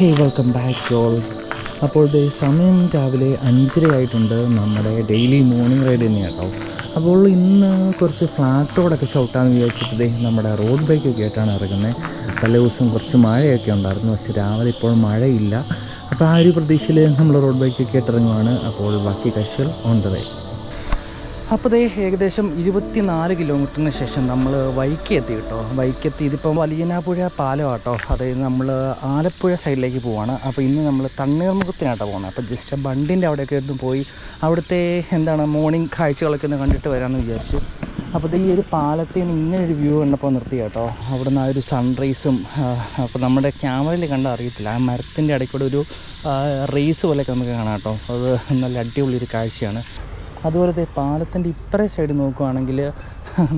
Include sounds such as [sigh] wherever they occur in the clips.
ഹേ welcome back all അപ്പോൾ ദേ സമയം രാവിലെ അഞ്ചര ആയിട്ടുണ്ട്. നമ്മുടെ ഡെയിലി മോർണിംഗ് റൈഡ് തന്നെ കേട്ടോ. അപ്പോൾ ഇന്ന് കുറച്ച് ഫ്ലാറ്റ് റോഡൊക്കെ ചവിട്ടാന്ന് വിചാരിച്ചിട്ട് ദേ നമ്മുടെ റോഡ് ബൈക്കൊക്കെ ആയിട്ടാണ് ഇറങ്ങുന്നത് തലേ ദിവസം കുറച്ച് മഴയൊക്കെ ഉണ്ടായിരുന്നു. പക്ഷേ രാവിലെ ഇപ്പോൾ മഴയില്ല. അപ്പോൾ ആ ഒരു പ്രതീക്ഷയിൽ നമ്മൾ റോഡ് ബൈക്കൊക്കെ ആയിട്ട് ഇറങ്ങുവാണ്. അപ്പോൾ ബാക്കി കക്ഷികൾ ഓൺ ദ വേ അപ്പോൾ ദേ ഏകദേശം ഇരുപത്തിനാല് കിലോമീറ്ററിന് ശേഷം നമ്മൾ വൈക്കി എത്തി കേട്ടോ. വൈക്കി എത്തി. ഇതിപ്പോൾ വലിയനാപ്പുഴ പാലം കേട്ടോ അതായത് നമ്മൾ ആലപ്പുഴ സൈഡിലേക്ക് പോവാണ്. അപ്പോൾ ഇന്ന് നമ്മൾ തണ്ണീർമുഖത്തിനാട്ടോ പോകുന്നത് അപ്പോൾ ജസ്റ്റ് ബണ്ടിന്റെ അവിടെയൊക്കെ ഒന്ന് പോയി അവിടുത്തെ എന്താണ് മോർണിംഗ് കാഴ്ചകളൊക്കെ ഒന്ന് കണ്ടിട്ട് വരാമെന്ന് വിചാരിച്ചു. അപ്പോൾ ഈ ഒരു പാലത്തിൽ നിന്ന് ഇങ്ങനെ ഒരു വ്യൂ കണ്ടപ്പോൾ നിർത്തി കേട്ടോ. അവിടുന്ന് ആ ഒരു സൺറൈസും അപ്പോൾ നമ്മുടെ ക്യാമറയിൽ കണ്ട അറിയത്തില്ല. ആ മരത്തിന്റെ ഇടയ്ക്കൂടെ ഒരു റേസ് പോലെയൊക്കെ നമുക്ക് കാണാം കേട്ടോ. അത് നല്ല അടിപൊളി ഒരു കാഴ്ചയാണ്. അതുപോലത്തെ പാലത്തിന്റെ ഇപ്പറേ സൈഡ് നോക്കുകയാണെങ്കിൽ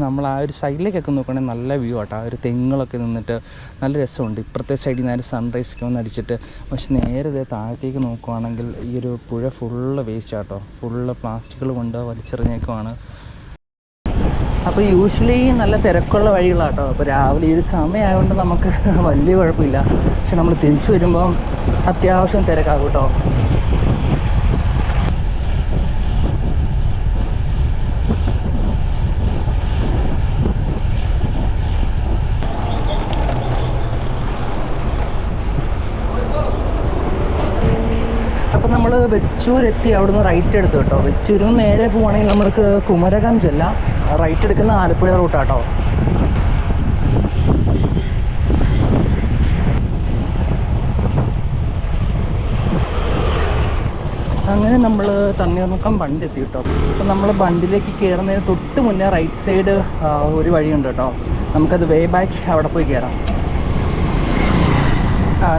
നമ്മൾ ആ ഒരു സൈഡിലേക്കൊക്കെ നോക്കുകയാണെങ്കിൽ നല്ല വ്യൂ ആട്ടോ. ആ ഒരു തെങ്ങുകളൊക്കെ നിന്നിട്ട് നല്ല രസമുണ്ട്. ഇപ്പുറത്തെ സൈഡിൽ നിന്ന് ആ സൺറൈസ് ഒക്കെ ഒന്ന് അടിച്ചിട്ട് പക്ഷെ നേരെ ഇതേ താഴത്തേക്ക് നോക്കുകയാണെങ്കിൽ ഈ ഒരു പുഴ ഫുള്ള് വേസ്റ്റ് ആട്ടോ. ഫുള്ള് പ്ലാസ്റ്റിക്കുകൾ കൊണ്ട് വലിച്ചെറിഞ്ഞേക്കുവാണ്. അപ്പോൾ യൂഷ്വലി നല്ല തിരക്കുള്ള വഴികളാട്ടോ. അപ്പോൾ രാവിലെ ഈ ഒരു സമയമായതുകൊണ്ട് നമുക്ക് വലിയ കുഴപ്പമില്ല. പക്ഷെ നമ്മൾ തിരിച്ചു വരുമ്പം അത്യാവശ്യം തിരക്കാകും കേട്ടോ നമ്മൾ വെച്ചൂർ എത്തി അവിടുന്ന് റൈറ്റ് എടുത്തു കേട്ടോ. വെച്ചൂരിൽ നിന്ന് നേരെ പോവുകയാണെങ്കിൽ നമുക്ക് കുമരകം ചെല്ലാം റൈറ്റ് എടുക്കുന്ന ആലപ്പുഴ റൂട്ടാട്ടോ അങ്ങനെ നമ്മൾ തണ്ണീർമുക്കം ബണ്ട് എത്തി കേട്ടോ. അപ്പം നമ്മൾ ബണ്ടിലേക്ക് കയറുന്നതിന് തൊട്ട് മുന്നേ റൈറ്റ് സൈഡ് ഒരു വഴിയുണ്ട് കേട്ടോ. നമുക്കത് വേ ബാക്ക് അവിടെ പോയി കയറാം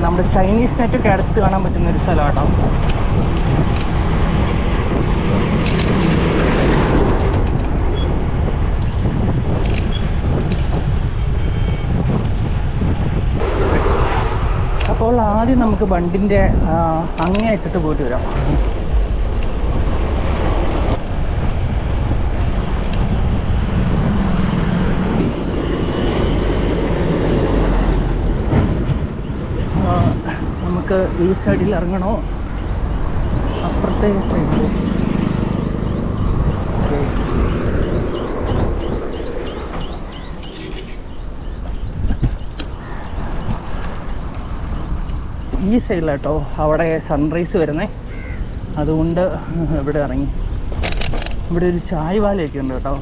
നമ്മുടെ ചൈനീസ് നെറ്റൊക്കെ അടുത്ത് കാണാൻ പറ്റുന്ന ഒരു സ്ഥലം കേട്ടോ അപ്പോൾ ആദ്യം നമുക്ക് ബണ്ടിന്റെ അങ്ങേ അറ്റത്ത് പോയിട്ട് വരാം ആ, നമുക്ക് ഈ സൈഡിൽ ഇറങ്ങണോ? അപ്പുറത്തെ സൈഡിൽ ഈ സൈഡിലാട്ടോ അവിടെ സൺറൈസ് വരുന്നേ. അതുകൊണ്ട് ഇവിടെ ഇറങ്ങി. ഇവിടെ ഒരു ചായ് വാലയൊക്കെ ഉണ്ട് കേട്ടോ.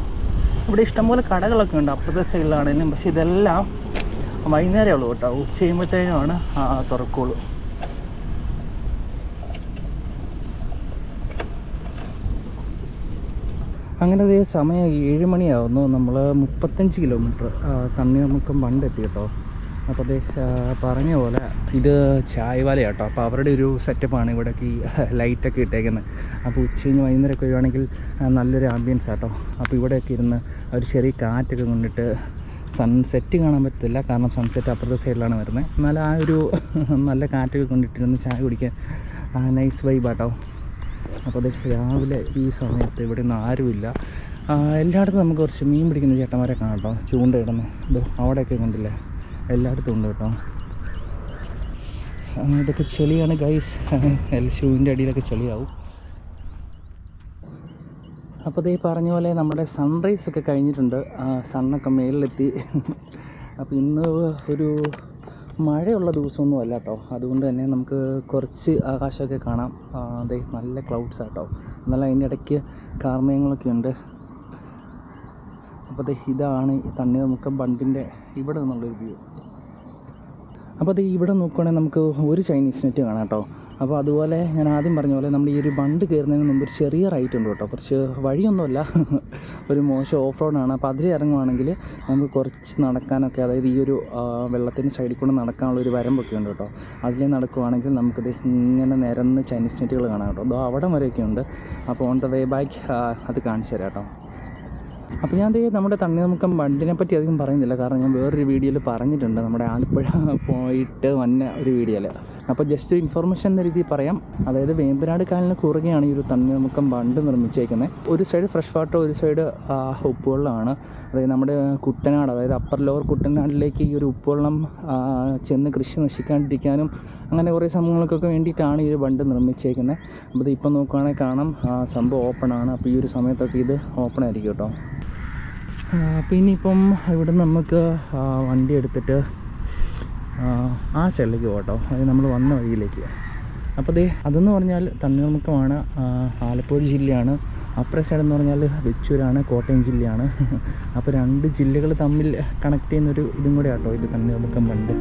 ഇവിടെ ഇഷ്ടംപോലെ കടകളൊക്കെ ഉണ്ട് അപ്പുറത്തെ സൈഡിലാണെങ്കിലും പക്ഷെ ഇതെല്ലാം വൈകുന്നേരമേ ഉള്ളൂ കേട്ടോ. ഉച്ച കഴിയുമ്പോഴത്തേനുമാണ് തുറക്കുള്ളൂ. അങ്ങനെ അതേ സമയം ഏഴ് മണിയാവുന്നു. നമ്മൾ മുപ്പത്തഞ്ച് കിലോമീറ്റർ തണ്ണീർമുക്കം പണ്ടെത്തി കേട്ടോ. അപ്പോൾ അതേ പറഞ്ഞ പോലെ ഇത് ചായവാല കേട്ടോ അപ്പോൾ അവരുടെ ഒരു സെറ്റപ്പാണ് ഇവിടേക്ക് ഈ ലൈറ്റൊക്കെ ഇട്ടേക്കുന്നത് അപ്പോൾ ഉച്ച കഴിഞ്ഞ് വൈകുന്നേരമൊക്കെ വരുവാണെങ്കിൽ നല്ലൊരു ആംബിയൻസ് ആട്ടോ. അപ്പോൾ ഇവിടെയൊക്കെ ഇരുന്ന് ഒരു ചെറിയ കാറ്റൊക്കെ കൊണ്ടിട്ട് സൺസെറ്റ് കാണാൻ പറ്റത്തില്ല. കാരണം സൺസെറ്റ് അപ്പുറത്തെ സൈഡിലാണ് വരുന്നത് എന്നാൽ ആ ഒരു [laughs] നല്ല കാറ്റൊക്കെ കൊണ്ടിട്ടിരുന്ന് ചായ കുടിക്കാൻ നൈസ് വൈബ് വൈബാട്ടോ അപ്പോൾ അത് രാവിലെ ഈ സമയത്ത് ഇവിടെ ഒന്നും ആരുമില്ല എല്ലായിടത്തും നമുക്ക് കുറച്ച് മീൻ പിടിക്കുന്ന ചേട്ടന്മാരെ കാണാം കേട്ടോ. ചൂണ്ടയിടുന്നു ഇത് അവിടെയൊക്കെ കണ്ടില്ലേ? എല്ലായിടത്തും ഉണ്ട് കേട്ടോ. ഇതൊക്കെ ചെളിയാണ് ഗൈസ് ഷൂവിന്റെ [laughs] അടിയിലൊക്കെ ചെളിയാവും. അപ്പോൾ ഈ പറഞ്ഞ പോലെ നമ്മുടെ സൺറൈസൊക്കെ കഴിഞ്ഞിട്ടുണ്ട്. സണ്ണൊക്കെ മേളിലെത്തി. [laughs] അപ്പോൾ ഇന്ന് ഒരു മഴയുള്ള ദിവസമൊന്നും അല്ല കേട്ടോ അതുകൊണ്ട് തന്നെ നമുക്ക് കുറച്ച് ആകാശമൊക്കെ കാണാം. അതെ നല്ല ക്ലൗഡ്സ് ആട്ടോ. എന്നാൽ അതിന്റെ ഇടയ്ക്ക് കാർമേഘങ്ങളൊക്കെ ഉണ്ട്. അപ്പോൾ അതെ ഇതാണ് തണ്ണി തണ്ണീർമുക്കം ബണ്ടിന്റെ ഇവിടെ നിന്നുള്ളൊരു വ്യൂ അപ്പോൾ അത് ഇവിടെ നോക്കുവാണെങ്കിൽ നമുക്ക് ഒരു ചൈനീസ് നെറ്റ് കാണാം കേട്ടോ. അപ്പോൾ അതുപോലെ ഞാൻ ആദ്യം പറഞ്ഞ പോലെ നമ്മൾ ഈ ഒരു ബണ്ട് കയറുന്നതിന് മുമ്പ് ഒരു ചെറിയ റൈറ്റ് ഉണ്ട് കേട്ടോ. കുറച്ച് വഴിയൊന്നുമല്ല. [laughs] ഒരു മോശം ഓഫ് റോഡാണ് അപ്പോൾ അതിൽ ഇറങ്ങുവാണെങ്കിൽ നമുക്ക് കുറച്ച് നടക്കാനൊക്കെ അതായത് ഈ ഒരു വെള്ളത്തിന്റെ സൈഡിൽ കൂടെ നടക്കാനുള്ള ഒരു വരമ്പൊക്കെ ഉണ്ട് കേട്ടോ. അതിൽ നടക്കുവാണെങ്കിൽ നമുക്കിത് ഇങ്ങനെ നിരന്ന് ചൈനീസ് നെറ്റുകൾ കാണാം കേട്ടോ. അതോ അവിടെ വരെയൊക്കെ ഉണ്ട്. അപ്പോൾ ഓൺ ദ വേ ബാക്ക് അത് കാണിച്ചു തരാം കേട്ടോ. അപ്പോൾ ഞാൻ ദേ നമ്മുടെ തണ്ണീർമുക്കം ബണ്ടിനെ പറ്റി അധികം പറയുന്നില്ല. കാരണം ഞാൻ വേറൊരു വീഡിയോയിൽ പറഞ്ഞിട്ടുണ്ട്. നമ്മുടെ ആലപ്പുഴ പോയിട്ട് വന്ന ഒരു വീഡിയോയിൽ അപ്പോൾ ജസ്റ്റ് ഇൻഫർമേഷൻ എന്ന രീതിയിൽ പറയാം. അതായത് വേമ്പനാട് കായലിന് കുറുകെയാണ് ഈ ഒരു തണ്ണീർമുക്കം ബണ്ട് നിർമ്മിച്ചേക്കുന്നത് ഒരു സൈഡ് ഫ്രഷ് വാട്ടർ ഒരു സൈഡ് ഉപ്പുവെള്ളമാണ്. അതായത് നമ്മുടെ കുട്ടനാട് അതായത് അപ്പർ ലോവർ കുട്ടനാട്ടിലേക്ക് ഈ ഒരു ഉപ്പുവെള്ളം ചെന്ന് കൃഷി നശിക്കാണ്ടിരിക്കാനും അങ്ങനെ കുറേ സംഭവങ്ങൾക്കൊക്കെ വേണ്ടിയിട്ടാണ് ഈ ഒരു ബണ്ട് നിർമ്മിച്ചേക്കുന്നത് അപ്പോൾ ഇത് ഇപ്പം നോക്കുകയാണെങ്കിൽ കാണാം. സംഭവം ഓപ്പൺ ആണ് അപ്പോൾ ഈ ഒരു സമയത്തൊക്കെ ഇത് ഓപ്പൺ ആയിരിക്കും കേട്ടോ. ആ, പിന്നെ ഇപ്പം ഇവിടെ നമുക്ക് വണ്ടി എടുത്തിട്ട് ആ, സൈഡിലേക്ക് പോകട്ടോ. അത് നമ്മൾ വന്ന വഴിയിലേക്ക് അപ്പോൾ ദേ അതെന്ന് പറഞ്ഞാൽ തണ്ണീർമുക്കമാണ് ആലപ്പുഴ ജില്ലയാണ്. അപ്പുറ സൈഡ് എന്ന് പറഞ്ഞാൽ വെച്ചൂരാണ് കോട്ടയം ജില്ലയാണ്. [laughs] അപ്പോൾ രണ്ട് ജില്ലകൾ തമ്മിൽ കണക്ട് ചെയ്യുന്നൊരു ഇതും കൂടെ ആട്ടോ ഇത് തണ്ണീർമുക്കം ബണ്ട്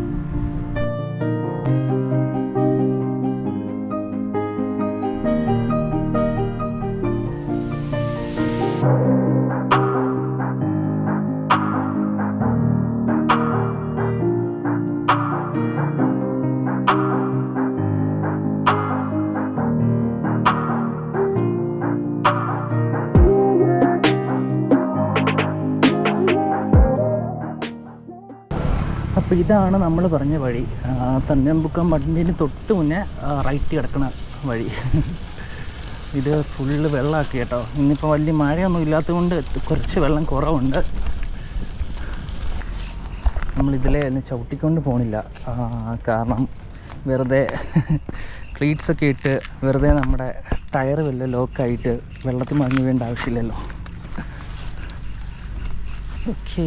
അപ്പോൾ ഇതാണ് നമ്മൾ പറഞ്ഞ വഴി. തന്നമ്പുക്കം മണ്ണിന് തൊട്ട് മുന്നേ റൈറ്റ് കിടക്കുന്ന വഴി. ഇത് ഫുള്ള് വെള്ളമാക്കി കേട്ടോ. ഇന്നിപ്പോൾ വലിയ മഴയൊന്നും ഇല്ലാത്തതുകൊണ്ട് കുറച്ച് വെള്ളം കുറവുണ്ട്. നമ്മളിതിലെ തന്നെ ചവിട്ടിക്കൊണ്ട് പോണില്ല. കാരണം വെറുതെ ക്ലീറ്റ്സൊക്കെ ഇട്ട് വെറുതെ നമ്മുടെ ടയർ വല്ല ലോക്കായിട്ട് വെള്ളത്തിൽ മറിഞ്ഞു വേണ്ട ആവശ്യമില്ലല്ലോ. ഓക്കേ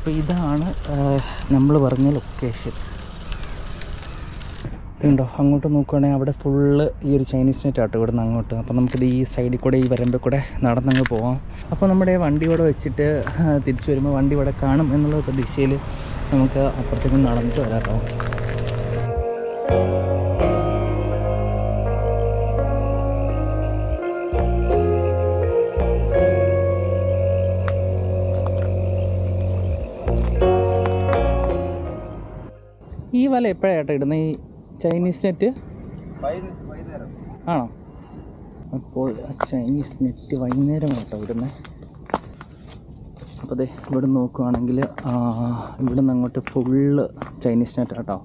അപ്പോൾ ഇതാണ് നമ്മൾ പറഞ്ഞ ലൊക്കേഷൻ ഇതുണ്ടോ? അങ്ങോട്ട് നോക്കുകയാണെങ്കിൽ അവിടെ ഫുള്ള് ഈ ഒരു ചൈനീസ് നെറ്റ് ആട്ടോ ഇവിടെ നിന്ന് അങ്ങോട്ട്. അപ്പോൾ നമുക്കിത് ഈ സൈഡിൽ കൂടെ ഈ വരമ്പിൽ കൂടെ നടന്നങ്ങ് പോവാം. അപ്പോൾ നമ്മുടെ വണ്ടി ഇവിടെ വെച്ചിട്ട് തിരിച്ചു വരുമ്പോൾ വണ്ടി ഇവിടെ കാണും എന്നുള്ള പ്രതീക്ഷയിൽ നമുക്ക് അപ്പുറത്തേക്ക് നടന്നിട്ട് വരാം കേട്ടോ. ഈ വല എപ്പോഴാണ് ചേട്ടാ ഇടുന്നത് ഈ ചൈനീസ് നെറ്റ് ആണോ? അപ്പോൾ ചൈനീസ് നെറ്റ് വൈകുന്നേരം കേട്ടോ ഇടുന്നത് അപ്പോൾ അതെ ഇവിടെ നോക്കുകയാണെങ്കിൽ ഇവിടെ നിന്ന് അങ്ങോട്ട് ഫുള്ള് ചൈനീസ് നെറ്റ് കേട്ടോ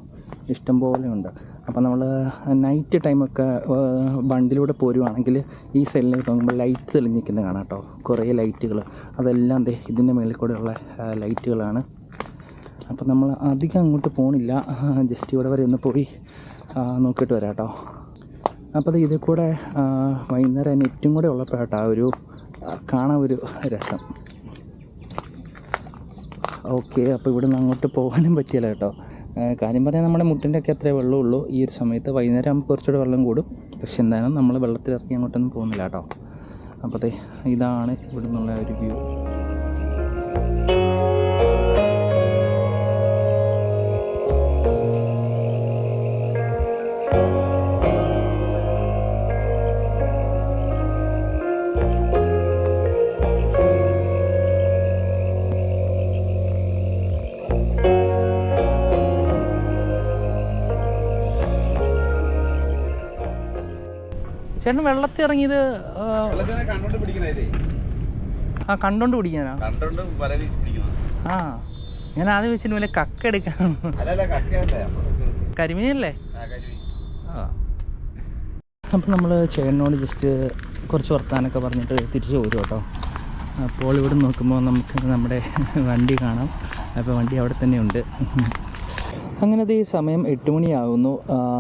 ഇഷ്ടംപോലെ ഉണ്ട്. അപ്പോൾ നമ്മൾ നൈറ്റ് ടൈമൊക്കെ ബണ്ടിലൂടെ പോരുവാണെങ്കിൽ ഈ സെല്ലിൽ നോക്കുമ്പോൾ ലൈറ്റ് തെളിഞ്ഞിരിക്കുന്നത് കാണാം കേട്ടോ. കുറേ ലൈറ്റുകൾ അതെല്ലാം ദേ ഇതിന്റെ മേളിൽ കൂടെയുള്ള ലൈറ്റുകളാണ് അപ്പോൾ നമ്മൾ അധികം അങ്ങോട്ട് പോണില്ല. ജസ്റ്റ് ഇവിടെ വരെ ഒന്ന് പോയി നോക്കിയിട്ട് വരാം കേട്ടോ അപ്പോൾ ഇതിൽ കൂടെ വൈകുന്നേരം നെറ്റും കൂടെ ഉള്ളപ്പോഴാട്ടോ ആ ഒരു കാണാൻ ഒരു രസം. ഓക്കെ അപ്പോൾ ഇവിടെ നിന്ന് അങ്ങോട്ട് പോകാനും പറ്റിയല്ല കേട്ടോ. കാര്യം പറഞ്ഞാൽ നമ്മുടെ മുട്ടിന്റെ ഒക്കെ അത്രേ വെള്ളമുള്ളൂ. ഈ ഒരു സമയത്ത് വൈകുന്നേരം ആകുമ്പോൾ കുറച്ചുകൂടെ വെള്ളം കൂടും. പക്ഷെ എന്തായാലും നമ്മൾ വെള്ളത്തിൽ ഇറങ്ങി അങ്ങോട്ടൊന്നും പോകുന്നില്ല കേട്ടോ. അപ്പോഴത്തെ ഇതാണ് ഇവിടെ നിന്നുള്ള ഒരു വ്യൂ. ചേട്ടൻ വെള്ളത്തിൽ ഇറങ്ങിയത് ആ, കണ്ടോണ്ട് പിടിക്കാനാ ആ ഞാൻ ആദ്യം വെച്ചിട്ട് വല്ല കക്ക കക്കയല്ലേ. കരിമീനല്ലേ? അപ്പോൾ നമ്മൾ ചേട്ടനോട് ജസ്റ്റ് കുറച്ച് വർത്താനൊക്കെ പറഞ്ഞിട്ട് തിരിച്ചു പോരും കേട്ടോ അപ്പോൾ ഇവിടെ നോക്കുമ്പോൾ നമുക്ക് നമ്മുടെ വണ്ടി കാണാം. അപ്പോൾ വണ്ടി അവിടെ തന്നെ അങ്ങനെ ഈ സമയം എട്ട് മണിയാകുന്നു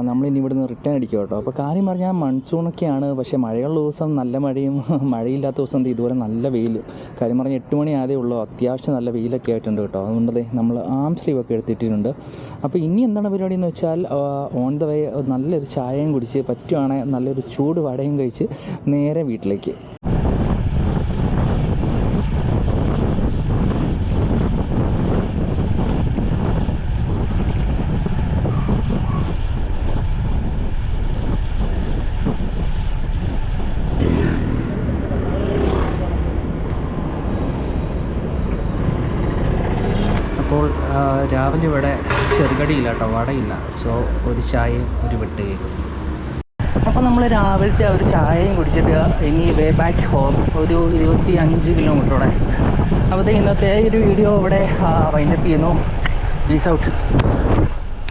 നമ്മളിനി ഇവിടുന്ന് റിട്ടേൺ അടിക്കും കേട്ടോ. അപ്പോൾ കാര്യം പറഞ്ഞാൽ മൺസൂണൊക്കെയാണ് പക്ഷേ മഴയുള്ള ദിവസം നല്ല മഴയും [laughs] മഴയില്ലാത്ത ദിവസം ഇതുപോലെ നല്ല വെയിൽ കാര്യം പറഞ്ഞാൽ എട്ട് മണി ആയതേ ഉള്ളൂ. അത്യാവശ്യം നല്ല വെയിലൊക്കെ ആയിട്ടുണ്ട് കേട്ടോ. അതുകൊണ്ട് നമ്മൾ ആം സ്ലീവ് ഒക്കെ എടുത്തിട്ടുണ്ട് അപ്പോൾ ഇനി എന്താണ് പരിപാടി എന്ന് വെച്ചാൽ ഓൺ ദ വേ നല്ലൊരു ചായയും കുടിച്ച് പറ്റുവാണെങ്കിൽ നല്ലൊരു ചൂട് വടയും കഴിച്ച് നേരെ വീട്ടിലേക്ക്. അപ്പോൾ ആ, രാവിലെ ഇവിടെ ചെറുകടിയില്ല കേട്ടോ വടയില്ല. സോ ഒരു ചായയും ഒരു വെട്ട് കേക്കും അപ്പോൾ നമ്മൾ രാവിലത്തെ ആ ഒരു ചായയും കുടിച്ചിട്ട് ഇനി വേ ബാക്ക് ഹോം ഒരു ഇരുപത്തി അഞ്ച് കിലോമീറ്ററോടെ അപ്പോഴത്തേക്ക് ഇന്നത്തെ ഒരു വീഡിയോ ഇവിടെ വൈൻഡപ്പ് ചെയ്യുന്നു. Peace out